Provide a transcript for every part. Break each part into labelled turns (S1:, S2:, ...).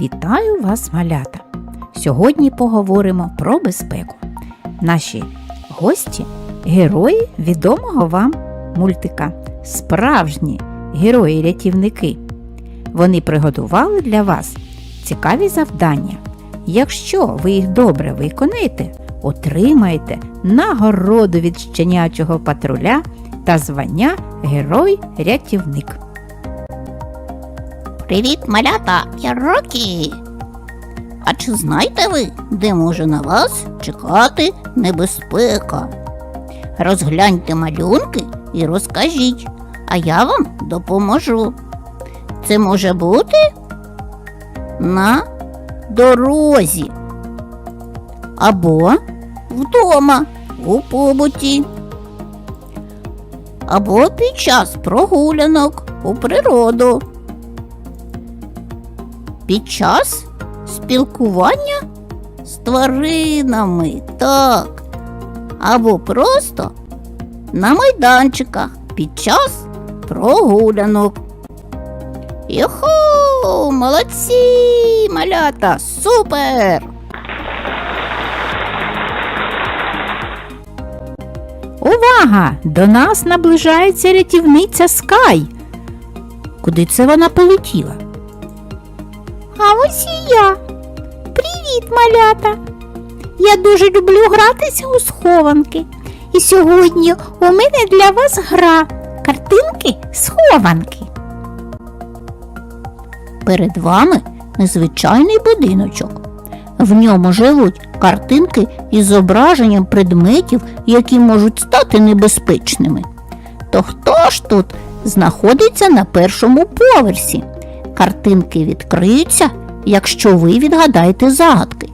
S1: Вітаю вас, малята! Сьогодні поговоримо про безпеку. Наші гості герої відомого вам мультика. Справжні герої-рятівники. Вони приготували для вас цікаві завдання. Якщо ви їх добре виконаєте, отримаєте нагороду від щенячого патруля та звання Герой-рятівник.
S2: Привіт, малята! Я Рокі! А чи знаєте ви, де може на вас чекати небезпека? Розгляньте малюнки і розкажіть, а я вам допоможу. Це може бути на дорозі або вдома у побуті, або під час прогулянок у природу під час спілкування з тваринами, так, або просто на майданчиках під час прогулянок. Юху, молодці, малята, супер!
S1: Увага! До нас наближається рятівниця Скай. Куди це вона полетіла?
S3: А ось і я. Привіт, малята! Я дуже люблю гратися у схованки. І сьогодні у мене для вас гра картинки схованки.
S2: Перед вами незвичайний будиночок. В ньому живуть картинки із зображенням предметів, які можуть стати небезпечними. То хто ж тут знаходиться на першому поверсі? Картинки відкриються, якщо ви відгадаєте загадки.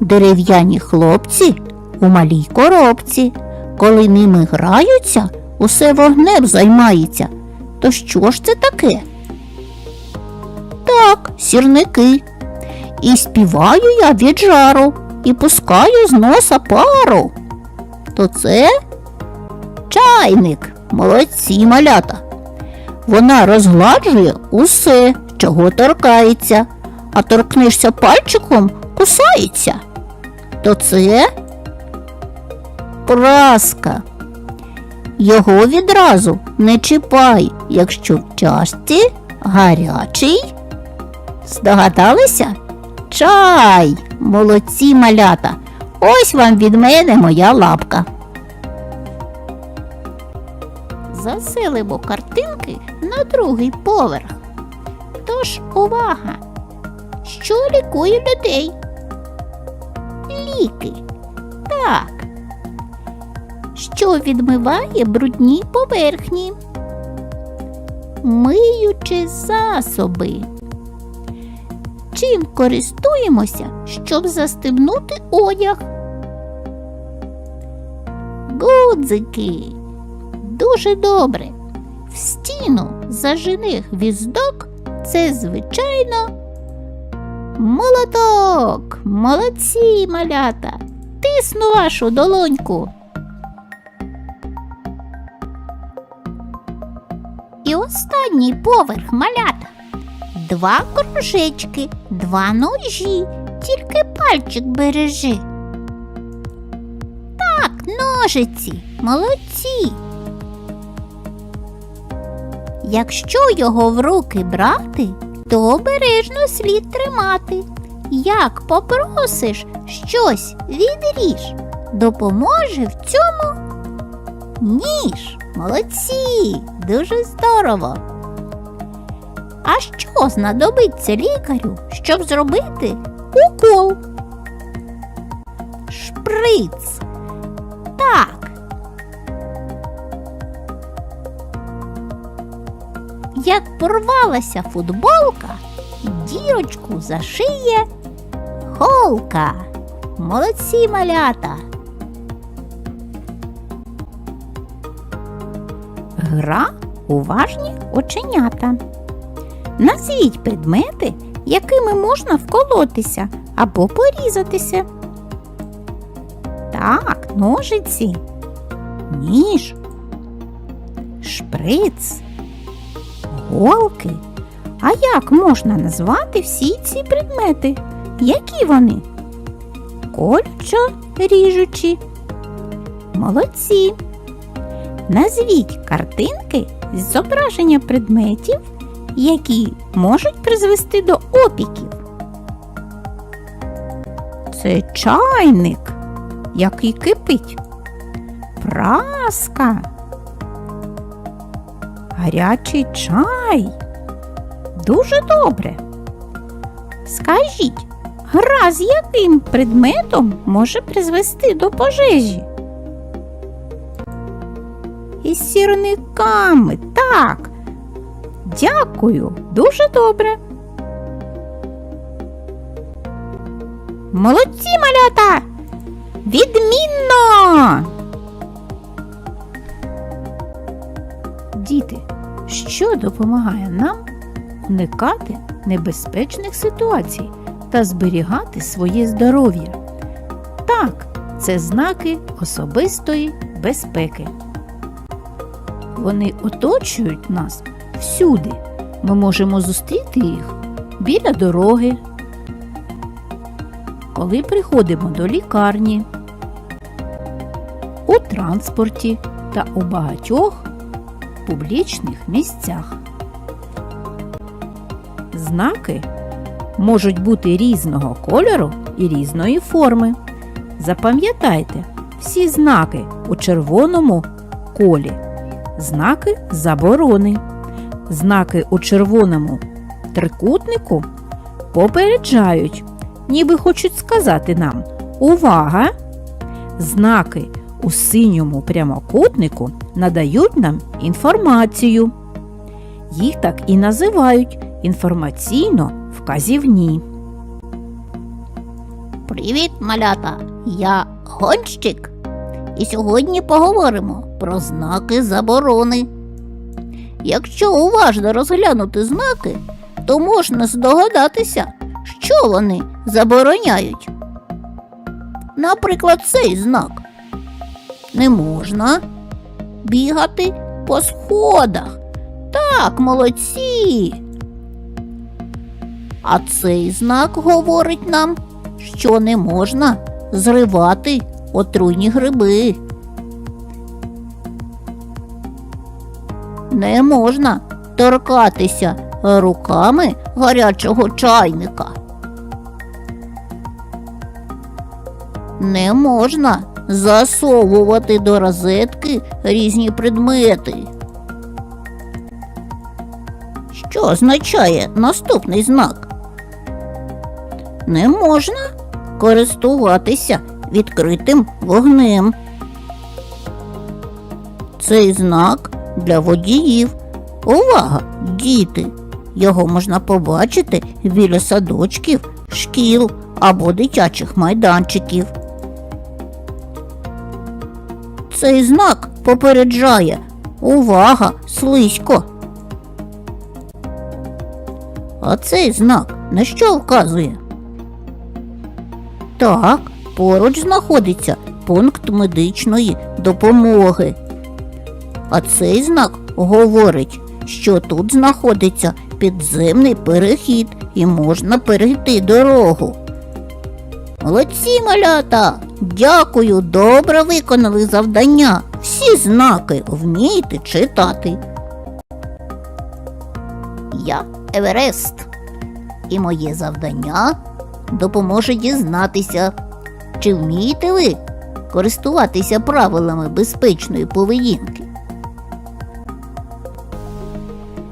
S2: Дерев'яні хлопці у малій коробці. Коли ними граються, усе вогнем займається. То що ж це таке? Так, сірники. І співаю я від жару, і пускаю з носа пару. То це чайник, молодці малята. Вона розгладжує усе, чого торкається, а торкнешся пальчиком, кусається. То це праска. Його відразу не чіпай, якщо в чашці гарячий. Здогадалися? Чай, молодці малята. Ось вам від мене моя лапка. Заселимо картинки на другий поверх. Тож увага! Що лікує людей? Ліки. Так. Що відмиває брудні поверхні? Миючі засоби. Чим користуємося, щоб застебнути одяг? Гудзики. Дуже добре. Стіну зажени гвіздок це, звичайно, молоток. Молодці, малята. Тисну вашу долоньку. І останній поверх малята. Два кружечки, два ножі, тільки пальчик бережи. Так, ножиці, молодці. Якщо його в руки брати, то обережно слід тримати. Як попросиш щось відріж, допоможе в цьому ніж. Молодці, дуже здорово. А що знадобиться лікарю, щоб зробити укол? Шприц. Так. Як порвалася футболка, дірочку зашиє голка. Молодці малята.
S1: Гра уважні оченята. Назвіть предмети, якими можна вколотися або порізатися. Так, ножиці, ніж, шприц, голки. А як можна назвати всі ці предмети? Які вони? Колючо ріжучі. Молодці. Назвіть картинки з зображення предметів, які можуть призвести до опіків. Це чайник, який кипить. Праска. Гарячий чай. Дуже добре. Скажіть, гра з яким предметом може призвести до пожежі? Із сірниками, так. Дякую, дуже добре. Молодці, малята! Відмінно! Діти, що допомагає нам уникати небезпечних ситуацій та зберігати своє здоров'я? Так, це знаки особистої безпеки. Вони оточують нас всюди. Ми можемо зустріти їх біля дороги, коли приходимо до лікарні, у транспорті та у багатьох публічних місцях. Знаки можуть бути різного кольору і різної форми. Запам'ятайте, всі знаки у червоному колі, знаки заборони, знаки у червоному трикутнику попереджають, ніби хочуть сказати нам увага! Знаки у синьому прямокутнику надають нам інформацію. Їх так і називають інформаційно вказівні.
S2: Привіт, малята! Я гонщик. І сьогодні поговоримо про знаки заборони. Якщо уважно розглянути знаки, то можна здогадатися, що вони забороняють. Наприклад, цей знак. Не можна бігати по сходах. Так, молодці. А цей знак говорить нам, що не можна зривати отруйні гриби. Не можна торкатися руками гарячого чайника. Не можна засовувати до розетки різні предмети. Що означає наступний знак? Не можна користуватися відкритим вогнем. Цей знак для водіїв. Увага, діти! Його можна побачити біля садочків, шкіл або дитячих майданчиків. Цей знак попереджає увага, слизько. А цей знак на що вказує? Так, поруч знаходиться пункт медичної допомоги. А цей знак говорить, що тут знаходиться підземний перехід і можна перейти дорогу. Молодці, малята! Дякую, добре виконали завдання. Всі знаки вмієте читати. Я Еверест. І моє завдання допоможе дізнатися, чи вмієте ви користуватися правилами безпечної поведінки.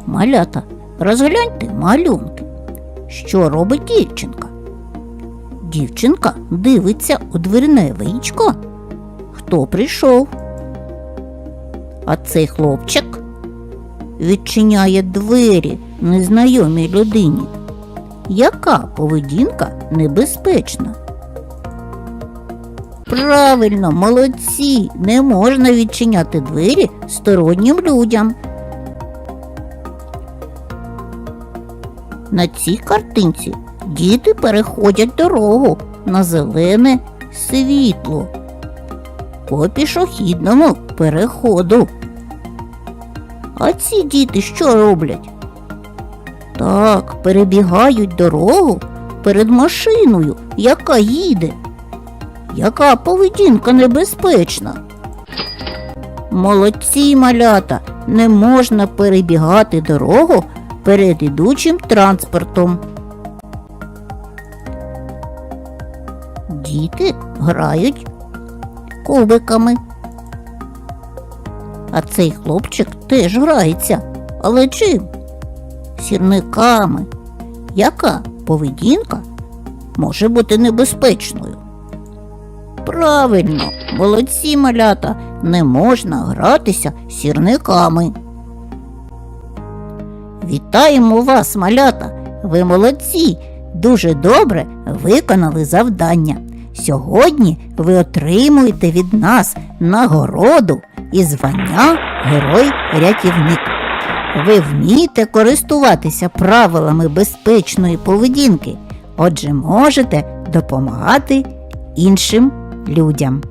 S2: Малята, розгляньте малюнки. Що робить дівчинка? Дівчинка дивиться у дверне вічко. Хто прийшов? А цей хлопчик відчиняє двері незнайомій людині. Яка поведінка небезпечна? Правильно, молодці, не можна відчиняти двері стороннім людям. На цій картинці діти переходять дорогу на зелене світло по пішохідному переходу. А ці діти що роблять? Так, перебігають дорогу перед машиною, яка їде. Яка поведінка небезпечна? Молодці малята, не можна перебігати дорогу перед ідучим транспортом. Діти грають кубиками. А цей хлопчик теж грається. Але чим? Сірниками. Яка поведінка може бути небезпечною? Правильно, молодці малята, не можна гратися сірниками. Вітаємо вас, малята! Ви молодці! Дуже добре виконали завдання. Сьогодні ви отримуєте від нас нагороду і звання Герой-рятівник. Ви вмієте користуватися правилами безпечної поведінки, отже, можете допомагати іншим людям.